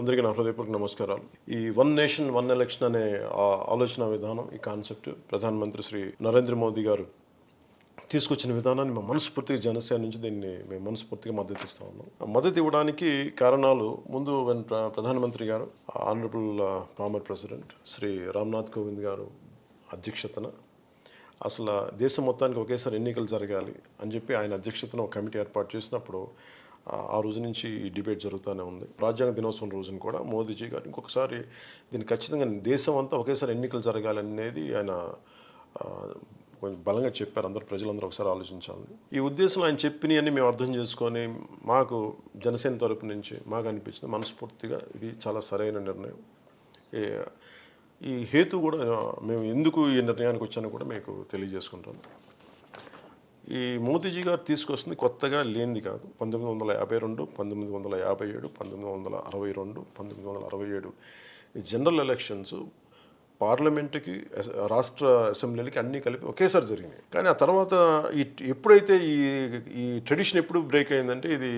అందరికీ నా హృదయపూర్వక నమస్కారాలు. ఈ వన్ నేషన్ వన్ ఎలక్షన్ అనే ఆలోచన విధానం ఈ కాన్సెప్ట్ ప్రధానమంత్రి శ్రీ నరేంద్ర మోదీ గారు తీసుకొచ్చిన విధానాన్ని మా మనస్ఫూర్తిగా జనసేన నుంచి దీన్ని మేము మనస్ఫూర్తిగా మద్దతు ఇస్తా ఉన్నాం. మద్దతు ఇవ్వడానికి కారణాలు ముందు ప్రధానమంత్రి గారు honourable former president Shri Ramnath Kovind గారు అధ్యక్షతన అసలు దేశం మొత్తానికి ఒకేసారి ఎన్నికలు జరగాలి అని చెప్పి ఆయన అధ్యక్షతన ఒక కమిటీ ఏర్పాటు చేసినప్పుడు ఆ- రోజు నుంచి ఈ డిబేట్ జరుగుతూనే ఉంది. రాజ్యాంగ దినోత్సవం రోజున కూడా మోదీజీ గారు ఇంకొకసారి దీన్ని ఖచ్చితంగా దేశం అంతా ఒకేసారి ఎన్నికలు జరగాలనేది ఆయన కొంచెం బలంగా చెప్పారు. అందరు ప్రజలందరూ ఒకసారి ఆలోచించాలని ఈ ఉద్దేశంలో ఆయన చెప్పినవన్నీ మేము అర్థం చేసుకొని మాకు జనసేన తరపు నుంచి మాకు అనిపించింది మనస్ఫూర్తిగా ఇది చాలా సరైన నిర్ణయం. ఈ హేతు కూడా మేము ఎందుకు ఈ నిర్ణయానికి వచ్చానో కూడా మీకు తెలియజేసుకుంటాను ఈ మోదీజీ గారు తీసుకొస్తుంది కొత్తగా లేనిది కాదు. పంతొమ్మిది వందల యాభై రెండు పంతొమ్మిది వందల యాభై ఏడు పంతొమ్మిది వందల అరవై రెండు పంతొమ్మిది వందల అరవై ఏడు. జనరల్ ఎలక్షన్స్ పార్లమెంటుకి రాష్ట్ర అసెంబ్లీలకి అన్నీ కలిపి ఒకేసారి జరిగినాయి. కానీ ఆ తర్వాత ఈ ఎప్పుడైతే ఈ ఈ ట్రెడిషన్ ఎప్పుడు బ్రేక్ అయిందంటే ఇది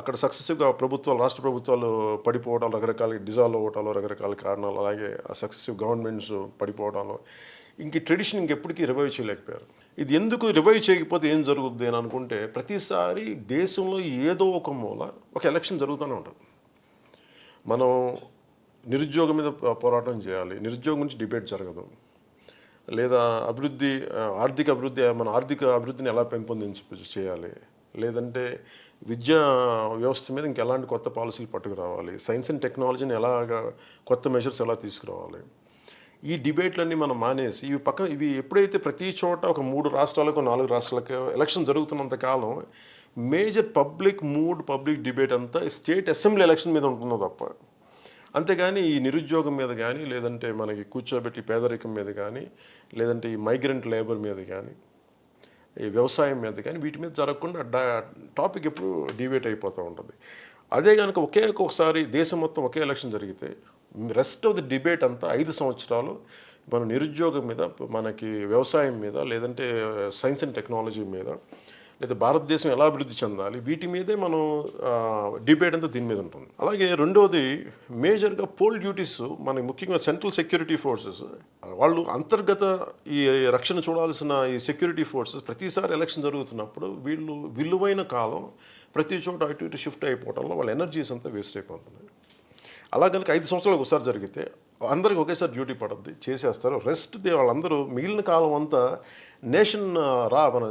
అక్కడ సక్సెసివ్గా ప్రభుత్వాలు రాష్ట్ర ప్రభుత్వాలు పడిపోవడాలు రకరకాల డిజాల్వ్ అవ్వటాలు రకరకాల కారణాలు అలాగే ఆ సక్సెసివ్ గవర్నమెంట్స్ పడిపోవడాలు ఇంక ట్రెడిషన్ ఇంకెప్పటికీ రివైవ్ చేయలేకపోయారు. ఇది ఎందుకు రివైవ్ చేయకపోతే ఏం జరుగుద్ది అని అనుకుంటే ప్రతిసారి దేశంలో ఏదో ఒక మూల ఒక ఎలక్షన్ జరుగుతూనే ఉంటుంది. మనం నిరుద్యోగం మీద పోరాటం చేయాలి. నిరుద్యోగం గురించి డిబేట్ జరగదు. లేదా అభివృద్ధి ఆర్థిక అభివృద్ధి మన ఆర్థిక అభివృద్ధిని ఎలా పెంపొందించ చేయాలి. లేదంటే విద్యా వ్యవస్థ మీద ఇంకెలాంటి కొత్త పాలసీలు పట్టుకురావాలి. సైన్స్ అండ్ టెక్నాలజీని ఎలాగా కొత్త మెజర్స్ ఎలా తీసుకురావాలి. ఈ డిబేట్లన్నీ మనం మానేసి ఇవి పక్కన ఇవి ఎప్పుడైతే ప్రతి చోట ఒక మూడు రాష్ట్రాలకు నాలుగు రాష్ట్రాలకు ఎలక్షన్ జరుగుతున్నంత కాలం major public mood public debate అంతా స్టేట్ అసెంబ్లీ ఎలక్షన్ మీద ఉంటుందో తప్ప. అంతేగాని ఈ నిరుద్యోగం మీద కానీ లేదంటే మనకి కూర్చోబెట్టి పేదరికం మీద కానీ లేదంటే ఈ మైగ్రెంట్ లేబర్ మీద కానీ ఈ వ్యవసాయం మీద కానీ వీటి మీద జరగకుండా టాపిక్ ఎప్పుడు డిబేట్ అయిపోతూ ఉంటుంది. అదే కనుక ఒకే ఒక్కొక్కసారి దేశం మొత్తం ఒకే ఎలక్షన్ జరిగితే రెస్ట్ ఆఫ్ ది డిబేట్ అంతా ఐదు సంవత్సరాలు మన నిరుద్యోగం మీద మనకి వ్యవసాయం మీద లేదంటే సైన్స్ అండ్ టెక్నాలజీ మీద లేదా భారతదేశం ఎలా అభివృద్ధి చెందాలి వీటి మీదే మనం uh, డిబేట్ అంతా దీని మీద ఉంటుంది. అలాగే రెండోది మేజర్గా పోల్ డ్యూటీస్ మనకి ముఖ్యంగా సెంట్రల్ సెక్యూరిటీ ఫోర్సెస్ వాళ్ళు అంతర్గత ఈ రక్షణ చూడాల్సిన ఈ సెక్యూరిటీ ఫోర్సెస్ ప్రతిసారి ఎలక్షన్ జరుగుతున్నప్పుడు వీళ్ళు విలువైన కాలం ప్రతి చోట అటు ఇటు షిఫ్ట్ అయిపోవడంలో వాళ్ళ ఎనర్జీస్ అంతా వేస్ట్ అయిపోతున్నాయి. అలా కనుక ఐదు సంవత్సరాలకు ఒకసారి జరిగితే అందరికి ఒకేసారి డ్యూటీ పడద్ది చేసేస్తారు. రెస్ట్ దే వాళ్ళందరూ మిగిలిన కాలం అంతా నేషన్ రా మన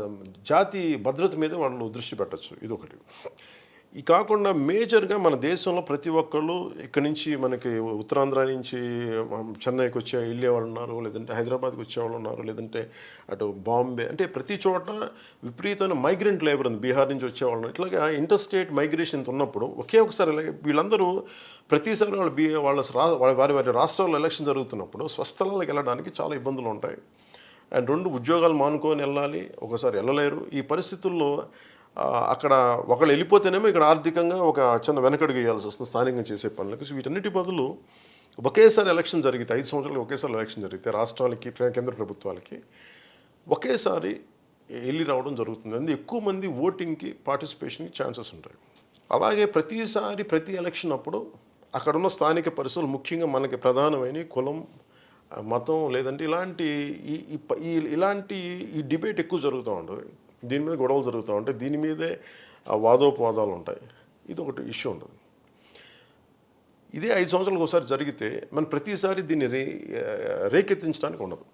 జాతి భద్రత మీద వాళ్ళు దృష్టి పెట్టచ్చు. ఇది ఒకటి ఈ కాకుండా మేజర్గా మన దేశంలో ప్రతి ఒక్కళ్ళు ఇక్కడి నుంచి మనకి ఉత్తరాంధ్ర నుంచి చెన్నైకి వచ్చే వెళ్ళే వాళ్ళు ఉన్నారు లేదంటే హైదరాబాద్కి వచ్చేవాళ్ళు ఉన్నారు లేదంటే అటు బాంబే అంటే ప్రతి చోట విపరీతమైన మైగ్రెంట్ లేబర్ ఉంది. బీహార్ నుంచి వచ్చేవాళ్ళు ఉన్నారు. ఇట్లాగా ఇంటర్ స్టేట్ మైగ్రేషన్ ఉన్నప్పుడు ఒకే ఒకసారి వీళ్ళందరూ ప్రతిసారి వాళ్ళు బీ వాళ్ళ రా- వాళ్ళ వారి వారి రాష్ట్రాల్లో ఎలక్షన్ జరుగుతున్నప్పుడు స్వస్థలాలకు వెళ్ళడానికి చాలా ఇబ్బందులు ఉంటాయి. అండ్ రెండు ఉద్యోగాలు మానుకొని వెళ్ళాలి ఒకసారి వెళ్ళలేరు. ఈ పరిస్థితుల్లో అక్కడ ఒకళ్ళు వెళ్ళిపోతేనేమో ఇక్కడ ఆర్థికంగా ఒక చిన్న వెనకడుగు వేయాల్సి వస్తుంది స్థానికంగా చేసే పనులకు సో వీటన్నిటి బదులు ఒకేసారి ఎలక్షన్ జరిగితే ఐదు సంవత్సరాలు ఒకేసారి ఎలక్షన్ జరిగితే రాష్ట్రాలకి ప్ర- కేంద్ర ప్రభుత్వాలకి ఒకేసారి వెళ్ళి రావడం జరుగుతుంది. అందుకే ఎక్కువ మంది ఓటింగ్కి పార్టిసిపేషన్కి ఛాన్సెస్ ఉంటాయి. అలాగే ప్రతిసారి ప్రతి ఎలక్షన్ అప్పుడు అక్కడున్న స్థానిక పరిస్థితులు ముఖ్యంగా మనకి ప్రధానమైన కులం మతం లేదంటే ఇలాంటి ఈ ఇలాంటి ఈ డిబేట్ ఎక్కువ జరుగుతూ ఉంటుంది. దీని మీద గొడవలు జరుగుతూ ఉంటాయి దీని మీదే ఆ, వాదోపవాదాలు ఉంటాయి. ఇది ఒకటి ఇష్యూ ఉంటుంది. ఇదే ఐదు సంవత్సరాలకు ఒకసారి జరిగితే మనం ప్రతిసారి దీన్ని రే రేకెత్తించడానికి ఉండదు.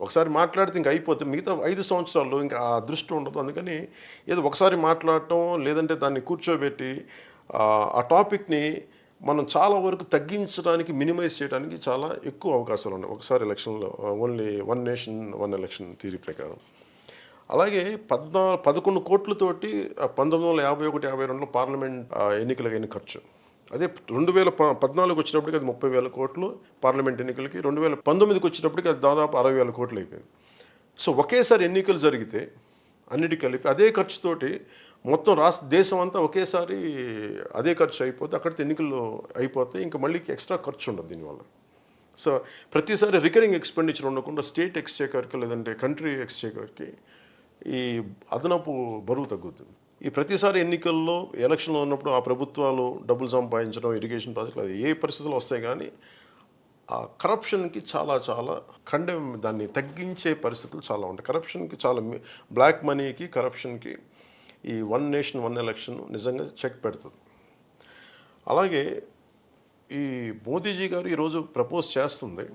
ఒకసారి మాట్లాడితే ఇంకా అయిపోతే మిగతా ఐదు సంవత్సరాల్లో ఇంకా ఆ దృష్టి ఉండదు. అందుకని ఏదో ఒకసారి మాట్లాడటం లేదంటే దాన్ని కూర్చోబెట్టి ఆ, ఆ టాపిక్ని మనం చాలా వరకు తగ్గించడానికి మినిమైజ్ చేయడానికి చాలా ఎక్కువ అవకాశాలు ఉన్నాయి. ఒకసారి ఎలక్షన్లో only one nation one election theory ప్రకారం. అలాగే పద్నాలుగు పదకొండు కోట్లతోటి పంతొమ్మిది వందల యాభై ఒకటి యాభై రెండులో పార్లమెంట్ ఆ, ఎన్నికలకు అయిన ఖర్చు. అదే రెండు వేల ప- పద్నాలుగు వచ్చినప్పటికి అది ముప్పై వేల కోట్లు పార్లమెంట్ ఎన్నికలకి రెండు వేల పంతొమ్మిదికి వచ్చినప్పటికి అది దాదాపు అరవై వేల కోట్లు అయిపోయింది. సో ఒకేసారి ఎన్నికలు జరిగితే అన్నిటి కలిపి అదే ఖర్చుతోటి మొత్తం రాష్ట్ర దేశం అంతా ఒకేసారి అదే ఖర్చు అయిపోతే అక్కడితో ఎన్నికలు అయిపోతే ఇంకా మళ్ళీ ఎక్స్ట్రా ఖర్చు ఉండదు దీనివల్ల. సో ప్రతిసారి రికరింగ్ ఎక్స్పెండిచర్ ఉండకుండా స్టేట్ ఎక్స్చేకర్కి లేదంటే కంట్రీ ఎక్స్చేకర్కి ఈ అదనపు బరువు తగ్గుతుంది ఈ ప్రతిసారి ఎన్నికల్లో ఎలక్షన్లో ఉన్నప్పుడు ఆ ప్రభుత్వాలు డబ్బులు సంపాదించడం ఇరిగేషన్ ప్రాజెక్టులు అది ఏ పరిస్థితులు వస్తాయి కానీ ఆ కరప్షన్కి చాలా చాలా ఖండే దాన్ని తగ్గించే పరిస్థితులు చాలా ఉంటాయి. కరప్షన్కి చాలా బ్లాక్ మనీకి కరప్షన్కి ఈ వన్ నేషన్ వన్ ఎలక్షన్ నిజంగా చెక్ పెడుతుంది. అలాగే ఈ మోదీజీ గారు ఈరోజు ప్రపోజ్ చేస్తుంది.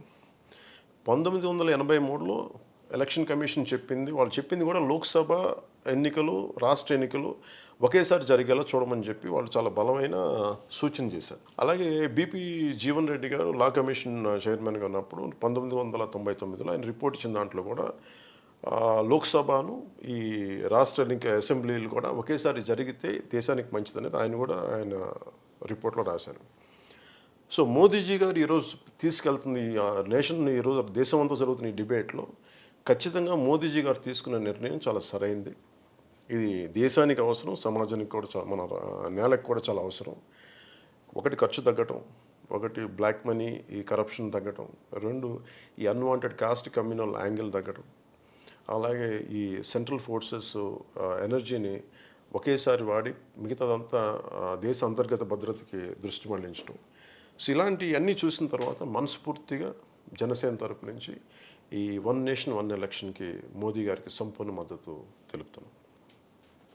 పంతొమ్మిది వందల ఎనభై మూడులో ఎలక్షన్ కమిషన్ చెప్పింది. వాళ్ళు చెప్పింది కూడా లోక్సభ ఎన్నికలు రాష్ట్ర ఎన్నికలు ఒకేసారి జరిగేలా చూడమని చెప్పి వాళ్ళు చాలా బలమైన సూచన చేశారు. అలాగే బీపీ జీవన్ రెడ్డి గారు లా కమిషన్ చైర్మన్గా ఉన్నప్పుడు పంతొమ్మిది వందల తొంభై తొమ్మిదిలో ఆయన రిపోర్ట్ ఇచ్చిన దాంట్లో కూడా లోక్సభను ఈ రాష్ట్ర ఎన్నిక అసెంబ్లీలు కూడా ఒకేసారి జరిగితే దేశానికి మంచిదనేది ఆయన కూడా ఆయన రిపోర్ట్లో రాశారు. సో మోదీజీ గారు ఈరోజు తీసుకెళ్తుంది నేషన్ ఈరోజు దేశం అంతా జరుగుతున్న ఈ డిబేట్లో ఖచ్చితంగా మోదీజీ గారు తీసుకున్న నిర్ణయం చాలా సరైంది. ఇది దేశానికి అవసరం సమాజానికి కూడా చాలా మన నేలకు కూడా చాలా అవసరం. ఒకటి ఖర్చు తగ్గటం ఒకటి బ్లాక్ మనీ ఈ కరప్షన్ తగ్గటం రెండు ఈ అన్వాంటెడ్ కాస్ట్ కమ్యూనల్ యాంగిల్ తగ్గటం. అలాగే ఈ సెంట్రల్ ఫోర్సెస్ ఎనర్జీని ఒకేసారి వాడి మిగతాదంతా దేశ అంతర్గత భద్రతకి దృష్టి మళ్ళించడం సో ఇలాంటివన్నీ చూసిన తర్వాత మనస్ఫూర్తిగా జనసేన తరపు నుంచి ఈ వన్ నేషన్ వన్ ఎలక్షన్కి మోదీ గారికి సంపూర్ణ మద్దతు తెలుపుతున్నాం.